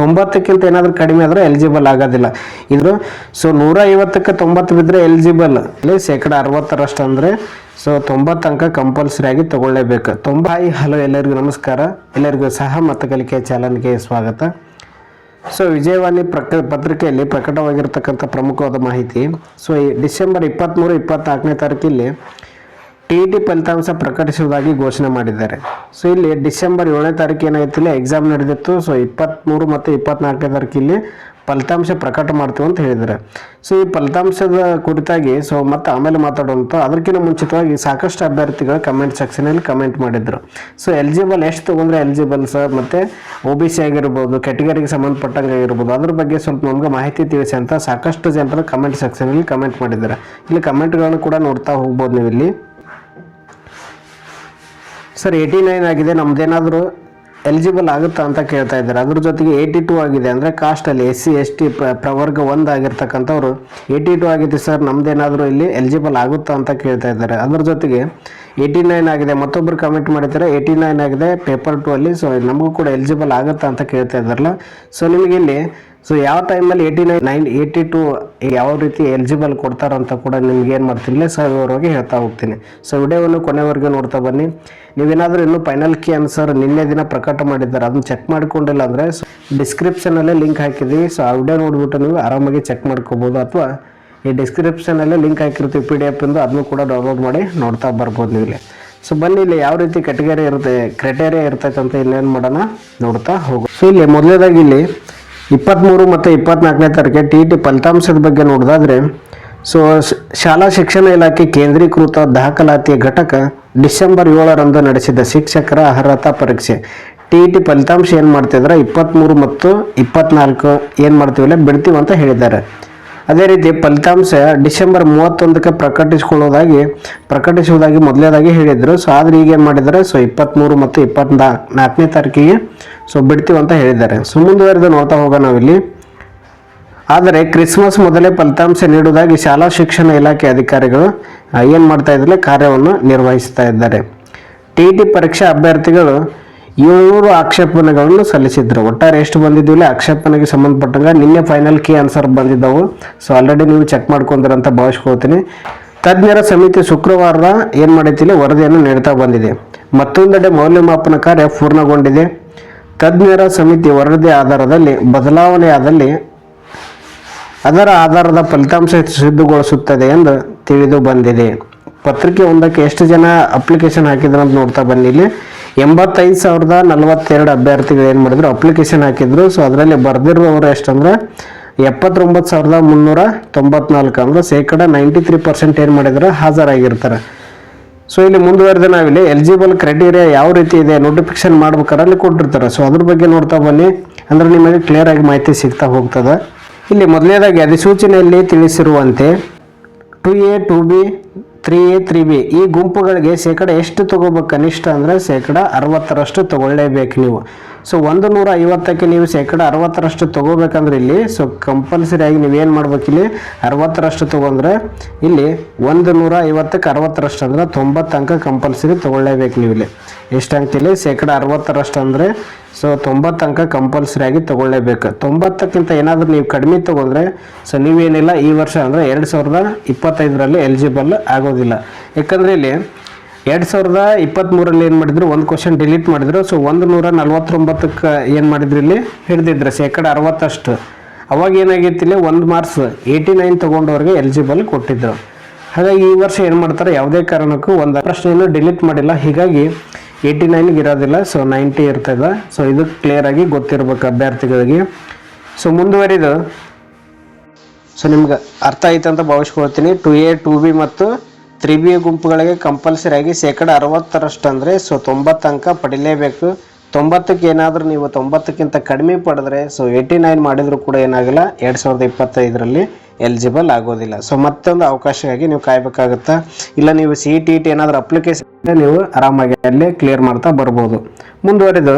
ತೊಂಬತ್ತಕ್ಕಿಂತ ಏನಾದರೂ ಕಡಿಮೆ ಆದರೆ ಎಲಿಜಿಬಲ್ ಆಗೋದಿಲ್ಲ. ಇದ್ರು ಸೊ ನೂರ ಐವತ್ತಕ್ಕೆ ತೊಂಬತ್ತು ಬಿದ್ದರೆ ಎಲಿಜಿಬಲ್ ಇಲ್ಲಿ ಶೇಕಡ ಅರವತ್ತರಷ್ಟು ಅಂದರೆ ಸೊ ತೊಂಬತ್ತು ಅಂಕ ಕಂಪಲ್ಸರಿ ಆಗಿ ತೊಗೊಳ್ಳೇಬೇಕು. ತೊಂಬ ಹಾಯ್ ಹಲೋ ಎಲ್ಲರಿಗೂ ನಮಸ್ಕಾರ. ಎಲ್ಲರಿಗೂ ಸಹ ಮತ ಕಲಿಕೆ ಚಾನಲ್ಗೆ ಸ್ವಾಗತ. ಸೊ ವಿಜಯವಾಣಿ ಪ್ರಕ, ಪತ್ರಿಕೆಯಲ್ಲಿ ಪ್ರಕಟವಾಗಿರ್ತಕ್ಕಂಥ ಪ್ರಮುಖವಾದ ಮಾಹಿತಿ. ಸೊ ಈ ಡಿಸೆಂಬರ್ ಇಪ್ಪತ್ತ್ಮೂರು ಇಪ್ಪತ್ತ್ನಾಲ್ಕನೇ ತಾರೀಕಿಲ್ಲಿ ಟಿ ಫಲಿತಾಂಶ ಪ್ರಕಟಿಸುವುದಾಗಿ ಘೋಷಣೆ ಮಾಡಿದ್ದಾರೆ. ಸೊ, ಇಲ್ಲಿ ಡಿಸೆಂಬರ್ ಏಳನೇ ತಾರೀಕು ಏನಾಗಿತ್ತಿಲ್ಲ ಎಕ್ಸಾಮ್ ನಡೆದಿತ್ತು. ಸೊ ಇಪ್ಪತ್ತ್ಮೂರು ಮತ್ತು ಇಪ್ಪತ್ನಾಲ್ಕನೇ ತಾರೀಕಿಲ್ಲಿ ಫಲಿತಾಂಶ ಪ್ರಕಟ ಮಾಡ್ತೀವಿ ಅಂತ ಹೇಳಿದ್ದಾರೆ. ಸೊ ಈ ಫಲಿತಾಂಶದ ಕುರಿತಾಗಿ ಸೊ ಮತ್ತೆ ಆಮೇಲೆ ಮಾತಾಡುವಂಥ ಅದಕ್ಕಿಂತ ಮುಂಚಿತವಾಗಿ ಸಾಕಷ್ಟು ಅಭ್ಯರ್ಥಿಗಳು ಕಮೆಂಟ್ ಸೆಕ್ಷನಲ್ಲಿ ಕಮೆಂಟ್ ಮಾಡಿದ್ರು. ಸೊ ಎಲಿಜಿಬಲ್ ಎಷ್ಟು ತೊಗೊಂಡ್ರೆ ಎಲಿಜಿಬಲ್ ಸರ್ ಮತ್ತು ಒ ಬಿ ಸಿ ಆಗಿರ್ಬೋದು ಕೆಟಗರಿಗೆ ಸಂಬಂಧಪಟ್ಟಂಗೆ ಆಗಿರ್ಬೋದು, ಅದ್ರ ಬಗ್ಗೆ ಸ್ವಲ್ಪ ನಮ್ಗೆ ಮಾಹಿತಿ ತಿಳಿಸಿ ಅಂತ ಸಾಕಷ್ಟು ಜನರು ಕಮೆಂಟ್ ಸೆಕ್ಷನಲ್ಲಿ ಕಮೆಂಟ್ ಮಾಡಿದ್ದಾರೆ. ಇಲ್ಲಿ ಕಮೆಂಟ್ಗಳನ್ನು ಕೂಡ ನೋಡ್ತಾ ಹೋಗ್ಬೋದು ನೀವು ಇಲ್ಲಿ. ಸರ್ ಏಯ್ಟಿ ನೈನ್ ಆಗಿದೆ, ನಮ್ದೇನಾದರೂ ಎಲಿಜಿಬಲ್ ಆಗುತ್ತಾ ಅಂತ ಕೇಳ್ತಾ ಇದ್ದಾರೆ. ಅದ್ರ ಜೊತೆಗೆ ಏಯ್ಟಿ ಟು ಆಗಿದೆ ಅಂದರೆ ಕಾಸ್ಟಲ್ಲಿ ಎಸ್ ಸಿ, ಎಸ್ ಟಿ ಪ್ರವರ್ಗ ಒಂದು ಆಗಿರ್ತಕ್ಕಂಥವ್ರು ಏಯ್ಟಿ ಟು ಆಗಿದೆ ಸರ್, ನಮ್ದೇನಾದರೂ ಇಲ್ಲಿ ಎಲಿಜಿಬಲ್ ಆಗುತ್ತಾ ಅಂತ ಕೇಳ್ತಾ ಇದ್ದಾರೆ. ಅದ್ರ ಜೊತೆಗೆ ಏಯ್ಟಿ ನೈನ್ ಆಗಿದೆ ಮತ್ತೊಬ್ಬರು ಕಮೆಂಟ್ ಮಾಡಿದ್ದಾರೆ ಏಯ್ಟಿ ನೈನ್ ಆಗಿದೆ ಪೇಪರ್ ಟು ಅಲ್ಲಿ ಸೊ ನಮಗೂ ಕೂಡ ಎಲಿಜಿಬಲ್ ಆಗುತ್ತಾ ಅಂತ ಕೇಳ್ತಾ ಇದ್ದಾರಲ್ಲ. ಸೊ ನಿಮಗೆ ಇಲ್ಲಿ ಸೊ ಯಾವ ಟೈಮಲ್ಲಿ eighty nine nine eighty two ಯಾವ ರೀತಿ ಎಲಿಜಿಬಲ್ ಕೊಡ್ತಾರಂತ ಕೂಡ ನಿಮ್ಗೆ ಏನು ಮಾಡ್ತೀನಿ ಸವಿವರವಾಗಿ ಹೇಳ್ತಾ ಹೋಗ್ತೀನಿ. ಸೊ ವಿಡಿಯೋವನ್ನು ಕೊನೆವರೆಗೂ ನೋಡ್ತಾ ಬನ್ನಿ. ನೀವೇನಾದರೂ ಇನ್ನೂ ಫೈನಲ್ ಕಿ ಆನ್ಸರ್ ನಿನ್ನೆ ದಿನ ಪ್ರಕಟ ಮಾಡಿದ್ದಾರೆ, ಅದನ್ನ ಚೆಕ್ ಮಾಡ್ಕೊಂಡಿಲ್ಲ ಅಂದರೆ ಡಿಸ್ಕ್ರಿಪ್ಷನಲ್ಲೇ ಲಿಂಕ್ ಹಾಕಿದ್ದೀವಿ ಸೊ ಆ ವಿಡಿಯೋ ನೋಡ್ಬಿಟ್ಟು ನೀವು ಆರಾಮಾಗಿ ಚೆಕ್ ಮಾಡ್ಕೋಬೋದು ಅಥವಾ ಈ ಡಿಸ್ಕ್ರಿಪ್ಷನಲ್ಲೇ ಲಿಂಕ್ ಹಾಕಿರ್ತೀವಿ ಪಿ ಡಿ ಎಫ್ ಅದನ್ನು ಕೂಡ ಡೌನ್ಲೋಡ್ ಮಾಡಿ ನೋಡ್ತಾ ಬರ್ಬೋದು ನೀವು ಇಲ್ಲಿ ಸೊ ಬನ್ನಿ, ಇಲ್ಲಿ ಯಾವ ರೀತಿ ಕ್ಯಾಟಗರಿ ಇರುತ್ತೆ ಕ್ರೈಟೇರಿಯಾ ಇರ್ತೈತೆ ಅಂತ ಇನ್ನೇನು ಮಾಡೋಣ ನೋಡ್ತಾ ಹೋಗೋ. ಸೊ ಇಲ್ಲಿ ಮೊದಲನೇದಾಗಿ ಇಲ್ಲಿ ಇಪ್ಪತ್ತ್ಮೂರು ಮತ್ತು ಇಪ್ಪತ್ನಾಲ್ಕನೇ ತಾರೀಕೆ ಟಿ ಟಿ ಫಲಿತಾಂಶದ ಬಗ್ಗೆ ನೋಡೋದಾದ್ರೆ, ಸೊ ಶಾಲಾ ಶಿಕ್ಷಣ ಇಲಾಖೆ ಕೇಂದ್ರೀಕೃತ ದಾಖಲಾತಿಯ ಘಟಕ ಡಿಸೆಂಬರ್ ಏಳರಂದು ನಡೆಸಿದ ಶಿಕ್ಷಕರ ಅರ್ಹತಾ ಪರೀಕ್ಷೆ. ಟಿ ಇ ಟಿ ಫಲಿತಾಂಶ ಏನು ಮಾಡ್ತಿದ್ರೆ? ಇಪ್ಪತ್ತ್ಮೂರು ಮತ್ತು ಇಪ್ಪತ್ನಾಲ್ಕು ಏನು ಮಾಡ್ತೀವಿಲ್ಲ ಅಂತ ಹೇಳಿದ್ದಾರೆ. ಅದೇ ರೀತಿ ಫಲಿತಾಂಶ ಡಿಸೆಂಬರ್ ಮೂವತ್ತೊಂದಕ್ಕೆ ಪ್ರಕಟಿಸಿಕೊಳ್ಳೋದಾಗಿ ಪ್ರಕಟಿಸುವುದಾಗಿ ಮೊದಲೇದಾಗಿ ಹೇಳಿದರು. ಸೊ ಆದರೆ ಈಗೇನು ಮಾಡಿದ್ದಾರೆ? ಸೊ ಇಪ್ಪತ್ತ್ಮೂರು ಮತ್ತು ಇಪ್ಪತ್ನಾ ನಾಲ್ಕನೇ ತಾರೀಕಿಗೆ ಸೊ ಬಿಡ್ತೀವಿ ಅಂತ ಹೇಳಿದ್ದಾರೆ. ಸೊ ಮುಂದುವರೆದು ನೋಡ್ತಾ ಹೋಗೋಣ ನಾವಿಲ್ಲಿ. ಆದರೆ ಕ್ರಿಸ್ಮಸ್ ಮೊದಲೇ ಫಲಿತಾಂಶ ನೀಡುವುದಾಗಿ ಶಾಲಾ ಶಿಕ್ಷಣ ಇಲಾಖೆ ಅಧಿಕಾರಿಗಳು ಏನು ಮಾಡ್ತಾ ಇದ್ದಾರೆ? ಕಾರ್ಯವನ್ನು ನಿರ್ವಹಿಸ್ತಾ ಇದ್ದಾರೆ. ಟಿ ಟಿ ಪರೀಕ್ಷಾ ಅಭ್ಯರ್ಥಿಗಳು ಏಳ್ನೂರು ಆಕ್ಷೇಪಣೆಗಳನ್ನು ಸಲ್ಲಿಸಿದ್ರು. ಒಟ್ಟಾರೆ ಎಷ್ಟು ಬಂದಿದ್ವಿಲ್ಲ ಆಕ್ಷೇಪಣೆಗೆ ಸಂಬಂಧಪಟ್ಟಂಗೆ ನಿನ್ನೆ ಫೈನಲ್ ಕೀ ಆನ್ಸರ್ ಬಂದಿದ್ದವು. ಸೊ ಆಲ್ರೆಡಿ ನೀವು ಚೆಕ್ ಮಾಡ್ಕೊಂತೀರಂತ ಭಾವಿಸ್ಕೊಳ್ತೀನಿ. ತಜ್ಞರ ಸಮಿತಿ ಶುಕ್ರವಾರ ಏನು ಮಾಡೈತಿಲ್ಲ ವರದಿಯನ್ನು ನೀಡ್ತಾ ಬಂದಿದೆ. ಮತ್ತೊಂದೆಡೆ ಮೌಲ್ಯಮಾಪನ ಕಾರ್ಯ ಪೂರ್ಣಗೊಂಡಿದೆ. ತಜ್ಞರ ಸಮಿತಿ ವರದಿ ಆಧಾರದಲ್ಲಿ ಬದಲಾವಣೆಯಾದಲ್ಲಿ ಅದರ ಆಧಾರದ ಫಲಿತಾಂಶ ಸಿದ್ಧಗೊಳಿಸುತ್ತದೆ ಎಂದು ತಿಳಿದು ಬಂದಿದೆ. ಪತ್ರಿಕೆ ಒಂದಕ್ಕೆ ಎಷ್ಟು ಜನ ಅಪ್ಲಿಕೇಶನ್ ಹಾಕಿದ್ರು ಅಂತ ನೋಡ್ತಾ ಬನ್ನಿ ಇಲ್ಲಿ. ಎಂಬತ್ತೈದು ಸಾವಿರದ ನಲವತ್ತೆರಡು ಅಭ್ಯರ್ಥಿಗಳು ಏನು ಮಾಡಿದ್ರು? ಅಪ್ಲಿಕೇಶನ್ ಹಾಕಿದ್ರು. ಸೊ ಅದರಲ್ಲಿ ಬರೆದಿರುವವರು ಎಷ್ಟಂದ್ರೆ ಎಪ್ಪತ್ತೊಂಬತ್ತು ಸಾವಿರದ ಮುನ್ನೂರ ತೊಂಬತ್ನಾಲ್ಕು ಅಂದ್ರೆ ಶೇಕಡ ನೈಂಟಿ ತ್ರೀ ಪರ್ಸೆಂಟ್ ಏನು ಮಾಡಿದ್ರೆ? ಹಾಜರಾಗಿರ್ತಾರೆ. ಸೊ ಇಲ್ಲಿ ಮುಂದುವರೆದ ನಾವಿಲ್ಲಿ ಎಲಿಜಿಬಲ್ ಕ್ರೈಟೀರಿಯಾ ಯಾವ ರೀತಿ ಇದೆ ನೋಟಿಫಿಕೇಶನ್ ಮಾಡ್ಬೇಕಾದ್ರೆ ಅಲ್ಲಿ ಕೊಟ್ಟಿರ್ತಾರೆ. ಸೊ ಅದ್ರ ಬಗ್ಗೆ ನೋಡ್ತಾ ಬನ್ನಿ. ಅಂದರೆ ನಿಮಗೆ ಕ್ಲಿಯರ್ ಆಗಿ ಮಾಹಿತಿ ಸಿಗ್ತಾ ಹೋಗ್ತದೆ. ಇಲ್ಲಿ ಮೊದಲನೇದಾಗಿ ಅಧಿಸೂಚನೆಯಲ್ಲಿ ತಿಳಿಸಿರುವಂತೆ two A two B three A three B. ಈ ಗುಂಪುಗಳಿಗೆ ಶೇಕಡ ಎಷ್ಟು ತಗೋಬೇಕು ಕನಿಷ್ಠ ಅಂದರೆ ಶೇಕಡ ಅರವತ್ತರಷ್ಟು ತಗೊಳ್ಳೇಬೇಕು ನೀವು. ಸೊ ಒಂದು ನೂರ ಐವತ್ತಕ್ಕೆ ನೀವು ಶೇಕಡ ಅರವತ್ತರಷ್ಟು ತೊಗೋಬೇಕಂದ್ರೆ ಇಲ್ಲಿ ಸೊ ಕಂಪಲ್ಸರಿ ಆಗಿ ನೀವೇನು ಮಾಡ್ಬೇಕು ಇಲ್ಲಿ? ಅರವತ್ತರಷ್ಟು ತೊಗೊಂಡ್ರೆ ಇಲ್ಲಿ ಒಂದು ನೂರ ಐವತ್ತಕ್ಕೆ ಅರವತ್ತರಷ್ಟು ಅಂದ್ರೆ ತೊಂಬತ್ತು ಅಂಕ ಕಂಪಲ್ಸರಿ ತೊಗೊಳ್ಳೇಬೇಕು ನೀವು ಇಲ್ಲಿ. ಎಷ್ಟು ಅಂಕಿಲಿ ಶೇಕಡ ಅರವತ್ತರಷ್ಟು ಅಂದರೆ ಸೊ ತೊಂಬತ್ತು ಅಂಕ ಕಂಪಲ್ಸರಿ ಆಗಿ ತಗೊಳ್ಳೇಬೇಕು. ತೊಂಬತ್ತಕ್ಕಿಂತ ಏನಾದರೂ ನೀವು ಕಡಿಮೆ ತೊಗೊಂಡ್ರೆ ಸೊ ನೀವೇನಿಲ್ಲ, ಈ ವರ್ಷ ಅಂದರೆ ಎರಡು ಸಾವಿರದ ಇಪ್ಪತ್ತೈದರಲ್ಲಿ ಎಲಿಜಿಬಲ್ ಆಗೋದಿಲ್ಲ. ಯಾಕಂದರೆ ಇಲ್ಲಿ ಎರಡು ಸಾವಿರದ ಇಪ್ಪತ್ತ್ಮೂರಲ್ಲಿ ಏನು ಮಾಡಿದ್ರು? ಒಂದು ಕ್ವಶನ್ ಡಿಲೀಟ್ ಮಾಡಿದ್ರು. ಸೊ ಒಂದು ನೂರ ನಲ್ವತ್ತೊಂಬತ್ತಕ್ಕೆ ಏನು ಮಾಡಿದ್ರು ಇಲ್ಲಿ? ಹಿಡಿದಿದ್ರು ಶೇಕಡ ಅರವತ್ತಷ್ಟು. ಅವಾಗ ಏನಾಗಿತ್ತು ಇಲ್ಲಿ? ಒಂದು ಮಾರ್ಕ್ಸ್ ಏಯ್ಟಿ ನೈನ್ ತೊಗೊಂಡವ್ರಿಗೆ ಎಲಿಜಿಬಲ್ ಕೊಟ್ಟಿದ್ರು. ಹಾಗಾಗಿ ಈ ವರ್ಷ ಏನು ಮಾಡ್ತಾರೆ? ಯಾವುದೇ ಕಾರಣಕ್ಕೂ ಒಂದು ಪ್ರಶ್ನೆಯನ್ನು ಡಿಲೀಟ್ ಮಾಡಿಲ್ಲ. ಹೀಗಾಗಿ ಏಯ್ಟಿ ನೈನ್ಗೆ ಇರೋದಿಲ್ಲ. ಸೊ ನೈಂಟಿ ಇರ್ತದೆ ಸೊ ಇದು ಕ್ಲಿಯರ್ ಆಗಿ ಗೊತ್ತಿರ್ಬೇಕು ಅಭ್ಯರ್ಥಿಗಳಿಗೆ. ಸೊ ಮುಂದುವರಿದು. ಸೊ ನಿಮ್ಗೆ ಅರ್ಥ ಆಯ್ತು ಅಂತ ಭಾವಿಸ್ಕೊಳ್ತೀನಿ. ಟು ಎ ಟು ಬಿ ಮತ್ತು ತ್ರೀ ಗುಂಪುಗಳಿಗೆ ಕಂಪಲ್ಸರಿ ಆಗಿ ಶೇಕಡ ಅರವತ್ತರಷ್ಟು ಅಂದರೆ ಸೊ ತೊಂಬತ್ತು ಅಂಕ ಪಡಿಲೇಬೇಕು. ತೊಂಬತ್ತಕ್ಕೆ ಏನಾದರೂ ನೀವು ತೊಂಬತ್ತಕ್ಕಿಂತ ಕಡಿಮೆ ಪಡೆದ್ರೆ, ಸೊ ಏಯ್ಟಿ ನೈನ್ ಮಾಡಿದರೂ ಕೂಡ ಏನಾಗಿಲ್ಲ. ಎರಡು ಸಾವಿರದ ಇಪ್ಪತ್ತೈದರಲ್ಲಿ ಎಲಿಜಿಬಲ್ ಆಗೋದಿಲ್ಲ. ಸೊ ಮತ್ತೊಂದು ಅವಕಾಶವಾಗಿ ನೀವು ಕಾಯಬೇಕಾಗುತ್ತಾ? ಇಲ್ಲ ನೀವು ಸಿ ಟಿ ಟಿ ಏನಾದರೂ ಅಪ್ಲಿಕೇಶನ್ ನೀವು ಆರಾಮಾಗಿ ಅಲ್ಲೇ ಕ್ಲಿಯರ್ ಮಾಡ್ತಾ ಬರ್ಬೋದು. ಮುಂದುವರಿದು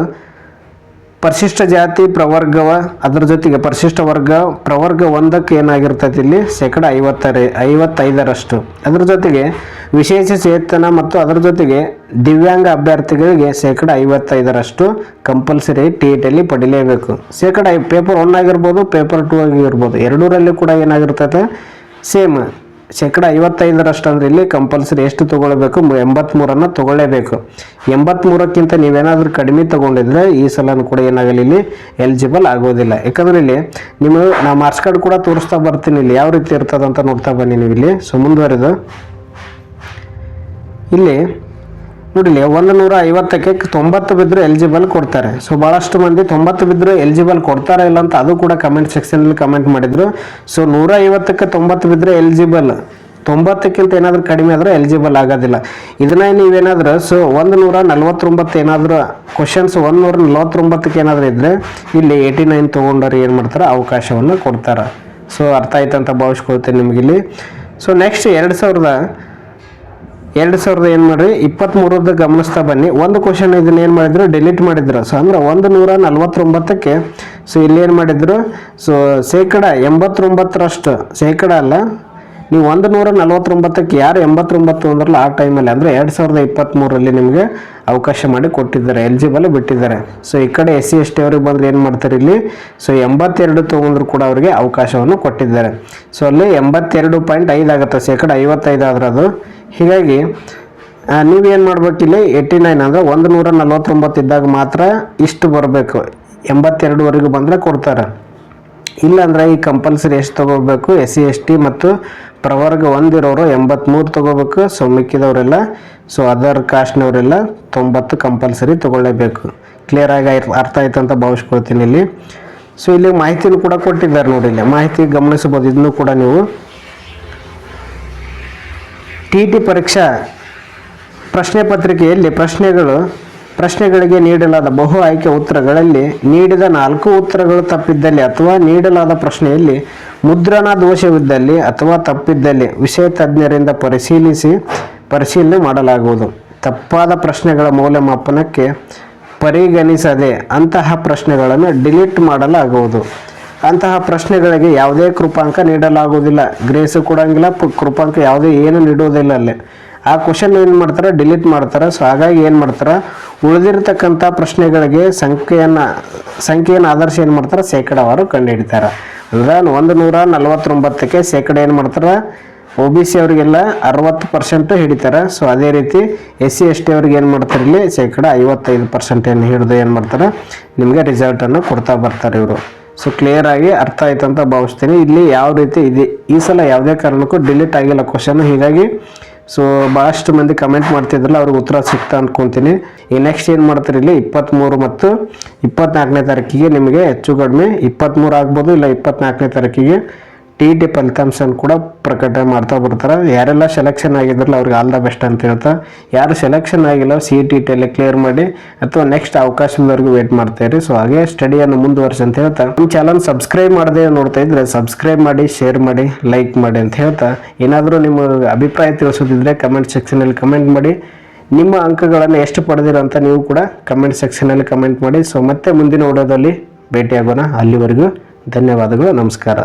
ಪರಿಶಿಷ್ಟ ಜಾತಿ ಪ್ರವರ್ಗವ, ಅದರ ಜೊತೆಗೆ ಪರಿಶಿಷ್ಟ ವರ್ಗ, ಪ್ರವರ್ಗ ಒಂದಕ್ಕೆ ಏನಾಗಿರ್ತೈತಿ ಇಲ್ಲಿ? ಶೇಕಡ ಐವತ್ತರ, ಐವತ್ತೈದರಷ್ಟು. ಅದರ ಜೊತೆಗೆ ವಿಶೇಷ ಚೇತನ ಮತ್ತು ಅದರ ಜೊತೆಗೆ ದಿವ್ಯಾಂಗ ಅಭ್ಯರ್ಥಿಗಳಿಗೆ ಶೇಕಡ ಐವತ್ತೈದರಷ್ಟು ಕಂಪಲ್ಸರಿ ಟಿ ಇಟಲ್ಲಿ ಪಡಿಲೇಬೇಕು. ಶೇಕಡ ಪೇಪರ್ ಒನ್ ಆಗಿರ್ಬೋದು, ಪೇಪರ್ ಟೂ ಆಗಿರ್ಬೋದು, ಎರಡೂರಲ್ಲಿ ಕೂಡ ಏನಾಗಿರ್ತೈತೆ? ಸೇಮ್. ಶೇಕಡ ಐವತ್ತೈದರಷ್ಟು ಅಂದ್ರೆ ಇಲ್ಲಿ ಕಂಪಲ್ಸರಿ ಎಷ್ಟು ತಗೊಳ್ಬೇಕು? ಎಂಬತ್ಮೂರನ್ನು ತಗೊಳ್ಳೇಬೇಕು. ಎಂಬತ್ಮೂರಕ್ಕಿಂತ ನೀವೇನಾದ್ರೂ ಕಡಿಮೆ ತೊಗೊಂಡಿದ್ರೆ ಈ ಸಲನೂ ಕೂಡ ಏನಾಗಲಿ ಇಲ್ಲಿ ಎಲಿಜಿಬಲ್ ಆಗೋದಿಲ್ಲ. ಯಾಕಂದ್ರೆ ಇಲ್ಲಿ ನಿಮ್ಮ ನಾ ಮಾರ್ಕ್ಸ್ ಕಾರ್ಡ್ ಕೂಡ ತೋರಿಸ್ತಾ ಬರ್ತೀನಿ ಇಲ್ಲಿ. ಯಾವ ರೀತಿ ಇರ್ತದಂತ ನೋಡ್ತಾ ಬನ್ನಿ ನೀವು ಇಲ್ಲಿ ಸೊ ಮುಂದುವರೆದು. ಇಲ್ಲಿ ನೋಡಿಲಿ ಒಂದು ನೂರ ಐವತ್ತಕ್ಕೆ ತೊಂಬತ್ತು ಬಿದ್ದರೂ ಎಲಿಜಿಬಲ್ ಕೊಡ್ತಾರೆ. ಸೊ ಭಾಳಷ್ಟು ಮಂದಿ ತೊಂಬತ್ತು ಬಿದ್ದರೂ ಎಲಿಜಿಬಲ್ ಕೊಡ್ತಾರೆ ಇಲ್ಲ ಅಂತ ಅದು ಕೂಡ ಕಮೆಂಟ್ ಸೆಕ್ಷನಲ್ಲಿ ಕಮೆಂಟ್ ಮಾಡಿದರು. ಸೊ ನೂರ ಐವತ್ತಕ್ಕೆ ತೊಂಬತ್ತು ಬಿದ್ದರೆ ಎಲಿಜಿಬಲ್ ತೊಂಬತ್ತಕ್ಕಿಂತ ಏನಾದರೂ ಕಡಿಮೆ ಆದರೆ ಎಲಿಜಿಬಲ್ ಆಗೋದಿಲ್ಲ. ಇದನ್ನ ನೀವೇನಾದರೂ ಸೊ ಒಂದು ನೂರ ನಲ್ವತ್ತೊಂಬತ್ತು ಏನಾದರೂ ಕ್ವಶನ್ಸ್ ಒಂದು ನೂರ ನಲ್ವತ್ತೊಂಬತ್ತಕ್ಕೆ ಏನಾದರೂ ಇದ್ದರೆ ಇಲ್ಲಿ ಏಯ್ಟಿ ನೈನ್ ತೊಗೊಂಡವ್ರು ಏನು ಮಾಡ್ತಾರೆ? ಅವಕಾಶವನ್ನು ಕೊಡ್ತಾರೆ. ಸೊ ಅರ್ಥ ಆಯ್ತು ಅಂತ ಭಾವಿಸ್ಕೊಳ್ತೇನೆ ನಿಮಗಿಲ್ಲಿ. ಸೊ ನೆಕ್ಸ್ಟ್ ಎರಡು ಸಾವಿರದ ಎರಡು ಸಾವಿರದ ಏನು ಮಾಡ್ರಿ? ಇಪ್ಪತ್ತ್ಮೂರದ್ದು ಗಮನಿಸ್ತಾ ಬನ್ನಿ. ಒಂದು ಕ್ವಶನ್ ಇದನ್ನ ಏನು ಮಾಡಿದ್ರು? ಡಿಲೀಟ್ ಮಾಡಿದ್ರು. ಸೊ ಅಂದ್ರೆ ಒಂದು ನೂರ ನಲ್ವತ್ತೊಂಬತ್ತಕ್ಕೆ ಸೊ ಇಲ್ಲಿ ಏನು ಮಾಡಿದ್ರು? ಸೊ ಶೇಕಡ ಎಂಬತ್ತೊಂಬತ್ತರಷ್ಟು, ಶೇಕಡ ಅಲ್ಲ ನೀವು ಒಂದು ನೂರ ನಲ್ವತ್ತೊಂಬತ್ತಕ್ಕೆ ಯಾರು ಎಂಬತ್ತೊಂಬತ್ತು ಅಂದ್ರಲ್ಲ ಆ ಟೈಮಲ್ಲಿ ಅಂದರೆ ಎರಡು ಸಾವಿರದ ಇಪ್ಪತ್ತ್ಮೂರರಲ್ಲಿ ನಿಮಗೆ ಅವಕಾಶ ಮಾಡಿ ಕೊಟ್ಟಿದ್ದಾರೆ ಎಲಿಜಿಬಲ್ ಬಿಟ್ಟಿದ್ದಾರೆ. ಸೊ ಈ ಕಡೆ ಎಸ್ ಸಿ ಎಸ್ ಟಿ ಅವ್ರಿಗೆ ಬಂದರೆ ಏನು ಮಾಡ್ತಾರೆ ಇಲ್ಲಿ? ಸೊ ಎಂಬತ್ತೆರಡು ತೊಗೊಂಡ್ರು ಕೂಡ ಅವರಿಗೆ ಅವಕಾಶವನ್ನು ಕೊಟ್ಟಿದ್ದಾರೆ. ಸೊ ಅಲ್ಲಿ ಎಂಬತ್ತೆರಡು ಪಾಯಿಂಟ್ ಐದು ಆಗುತ್ತೆ, ಶೇಕಡ ಐವತ್ತೈದು ಆದ್ರೆ ಅದು. ಹೀಗಾಗಿ ನೀವೇನು ಮಾಡ್ಬೇಕಿಲ್ಲಿ ಏಯ್ಟಿ ನೈನ್ ಅಂದರೆ ಒಂದು ನೂರ ನಲ್ವತ್ತೊಂಬತ್ತು ಇದ್ದಾಗ ಮಾತ್ರ ಇಷ್ಟು ಬರಬೇಕು. ಎಂಬತ್ತೆರಡುವರೆಗೂ ಬಂದರೆ ಕೊಡ್ತಾರೆ. ಇಲ್ಲಾಂದ್ರೆ ಈ ಕಂಪಲ್ಸರಿ ಎಷ್ಟು ತಗೋಬೇಕು ಎಸ್ ಸಿ ಎಸ್ ಟಿ ಮತ್ತು ಪ್ರವರ್ಗ ಒಂದಿರೋರು ಎಂಬತ್ತ್ಮೂರು ತೊಗೋಬೇಕು ಸೊ ಮಿಕ್ಕಿದವರೆಲ್ಲ ಸೊ ಅದರ್ ಕಾಸ್ಟ್ನವರೆಲ್ಲ ತೊಂಬತ್ತು ಕಂಪಲ್ಸರಿ ತೊಗೊಳ್ಳೇಬೇಕು. ಕ್ಲಿಯರ್ ಆಗಿ ಅರ್ಥ ಆಯ್ತು ಅಂತ ಭಾವಿಸ್ಕೊಳ್ತೀನಿ ಇಲ್ಲಿ. ಸೊ ಇಲ್ಲಿ ಮಾಹಿತಿನೂ ಕೂಡ ಕೊಟ್ಟಿದ್ದಾರೆ ನೋಡಿ ಇಲ್ಲಿ. ಮಾಹಿತಿ ಗಮನಿಸಬಹುದು, ಇದನ್ನು ಕೂಡ ನೀವು. ಟಿ ಟಿ ಪರೀಕ್ಷಾ ಪ್ರಶ್ನೆ ಪತ್ರಿಕೆಯಲ್ಲಿ ಪ್ರಶ್ನೆಗಳು ಪ್ರಶ್ನೆಗಳಿಗೆ ನೀಡಲಾದ ಬಹು ಆಯ್ಕೆ ಉತ್ತರಗಳಲ್ಲಿ ನೀಡಿದ ನಾಲ್ಕು ಉತ್ತರಗಳು ತಪ್ಪಿದ್ದಲ್ಲಿ ಅಥವಾ ನೀಡಲಾದ ಪ್ರಶ್ನೆಯಲ್ಲಿ ಮುದ್ರಣ ದೋಷವಿದ್ದಲ್ಲಿ ಅಥವಾ ತಪ್ಪಿದ್ದಲ್ಲಿ ವಿಷಯ ತಜ್ಞರಿಂದ ಪರಿಶೀಲಿಸಿ ಪರಿಶೀಲನೆ ಮಾಡಲಾಗುವುದು. ತಪ್ಪಾದ ಪ್ರಶ್ನೆಗಳ ಮೌಲ್ಯಮಾಪನಕ್ಕೆ ಪರಿಗಣಿಸದೆ ಅಂತಹ ಪ್ರಶ್ನೆಗಳನ್ನು ಡಿಲೀಟ್ ಮಾಡಲಾಗುವುದು. ಅಂತಹ ಪ್ರಶ್ನೆಗಳಿಗೆ ಯಾವುದೇ ಕೃಪಾಂಕ ನೀಡಲಾಗುವುದಿಲ್ಲ. ಗ್ರೇಸು ಕೊಡಂಗಿಲ್ಲ ಕೃಪಾಂಕ ಯಾವುದೇ ಏನು ನೀಡುವುದಿಲ್ಲ ಅಲ್ಲಿ. ಆ ಕ್ವಶನ್ ಏನು ಮಾಡ್ತಾರೆ? ಡಿಲೀಟ್ ಮಾಡ್ತಾರೆ. ಸೊ ಹಾಗಾಗಿ ಏನು ಮಾಡ್ತಾರೆ? ಉಳಿದಿರ್ತಕ್ಕಂಥ ಪ್ರಶ್ನೆಗಳಿಗೆ ಸಂಖ್ಯೆಯನ್ನು ಸಂಖ್ಯೆಯನ್ನು ಆಧರಿಸಿ ಏನು ಮಾಡ್ತಾರೆ? ಶೇಕಡವಾರು ಕಂಡುಹಿಡಿತಾರೆ. ಅಂದ್ರೆ ಒಂದು ನೂರ ನಲವತ್ತೊಂಬತ್ತಕ್ಕೆ ಶೇಕಡ ಏನು ಮಾಡ್ತಾರೆ? ಒ ಬಿ ಸಿ ಅವರಿಗೆಲ್ಲ ಅರವತ್ತು ಪರ್ಸೆಂಟ್ ಹಿಡಿತಾರೆ. ಸೊ ಅದೇ ರೀತಿ ಎಸ್ ಸಿ, ಎಸ್ ಟಿ ಅವ್ರಿಗೆ ಏನು ಮಾಡ್ತಾರೆ ಇಲ್ಲಿ? ಶೇಕಡ ಐವತ್ತೈದು ಪರ್ಸೆಂಟನ್ನು ಹಿಡಿದು ಏನು ಮಾಡ್ತಾರೆ? ನಿಮಗೆ ರಿಸಲ್ಟನ್ನು ಕೊಡ್ತಾ ಬರ್ತಾರೆ ಇವರು. ಸೊ ಕ್ಲಿಯರ್ ಆಗಿ ಅರ್ಥ ಆಯ್ತು ಅಂತ ಭಾವಿಸ್ತೀನಿ. ಇಲ್ಲಿ ಯಾವ ರೀತಿ ಇದೆ? ಈ ಸಲ ಯಾವುದೇ ಕಾರಣಕ್ಕೂ ಡಿಲೀಟ್ ಆಗಿಲ್ಲ ಕ್ವಶನ್ ಹೀಗಾಗಿ ಸೊ ಭಾಳಷ್ಟು ಮಂದಿ ಕಮೆಂಟ್ ಮಾಡ್ತಿದ್ರಲ್ಲ, ಅವ್ರಿಗೆ ಉತ್ತರ ಸಿಗ್ತಾ ಅನ್ಕೊಂತೀನಿ. ಈ ನೆಕ್ಸ್ಟ್ ಏನು ಮಾಡ್ತಾರೆ ಇಲ್ಲಿ? ಇಪ್ಪತ್ತ್ಮೂರು ಮತ್ತು ಇಪ್ಪತ್ನಾಲ್ಕನೇ ತಾರೀಕಿಗೆ ನಿಮಗೆ ಹೆಚ್ಚು ಕಡಿಮೆ ಇಪ್ಪತ್ತ್ಮೂರು ಆಗ್ಬೋದು ಇಲ್ಲ ಇಪ್ಪತ್ನಾಲ್ಕನೇ ತಾರೀಕಿಗೆ? ಟಿ ಟಿ ಫಲಿತಾಂಶನ ಕೂಡ ಪ್ರಕಟಣೆ ಮಾಡ್ತಾ ಬರ್ತಾರೆ. ಯಾರೆಲ್ಲ ಸೆಲೆಕ್ಷನ್ ಆಗಿದ್ರಲ್ಲ ಅವ್ರಿಗೆ ಆಲ್ ದ ಬೆಸ್ಟ್ ಅಂತ ಹೇಳ್ತಾ, ಯಾರು ಸೆಲೆಕ್ಷನ್ ಆಗಿಲ್ಲ ಸಿ ಟಿ ಟಿಯಲ್ಲಿ ಕ್ಲಿಯರ್ ಮಾಡಿ ಅಥವಾ ನೆಕ್ಸ್ಟ್ ಅವಕಾಶದವರೆಗೂ ವೇಟ್ ಮಾಡ್ತಾ ಇರಿ. ಸೊ ಹಾಗೆ ಸ್ಟಡಿಯನ್ನು ಮುಂದುವರಿಸಿ ಅಂತ ಹೇಳ್ತಾ, ನಮ್ಮ ಚಾನಲ್ ಸಬ್ಸ್ಕ್ರೈಬ್ ಮಾಡದೆ ನೋಡ್ತಾ ಇದ್ರೆ ಸಬ್ಸ್ಕ್ರೈಬ್ ಮಾಡಿ ಶೇರ್ ಮಾಡಿ ಲೈಕ್ ಮಾಡಿ ಅಂತ ಹೇಳ್ತಾ, ಏನಾದರೂ ನಿಮ್ಮ ಅಭಿಪ್ರಾಯ ತಿಳಿಸೋದಿದ್ರೆ ಕಮೆಂಟ್ ಸೆಕ್ಷನಲ್ಲಿ ಕಮೆಂಟ್ ಮಾಡಿ. ನಿಮ್ಮ ಅಂಕಗಳನ್ನು ಎಷ್ಟು ಪಡೆದಿರೋ ಅಂತ ನೀವು ಕೂಡ ಕಮೆಂಟ್ ಸೆಕ್ಷನಲ್ಲಿ ಕಮೆಂಟ್ ಮಾಡಿ. ಸೊ ಮತ್ತೆ ಮುಂದಿನ ಓಡೋದಲ್ಲಿ ಭೇಟಿಯಾಗೋಣ. ಅಲ್ಲಿವರೆಗೂ ಧನ್ಯವಾದಗಳು, ನಮಸ್ಕಾರ.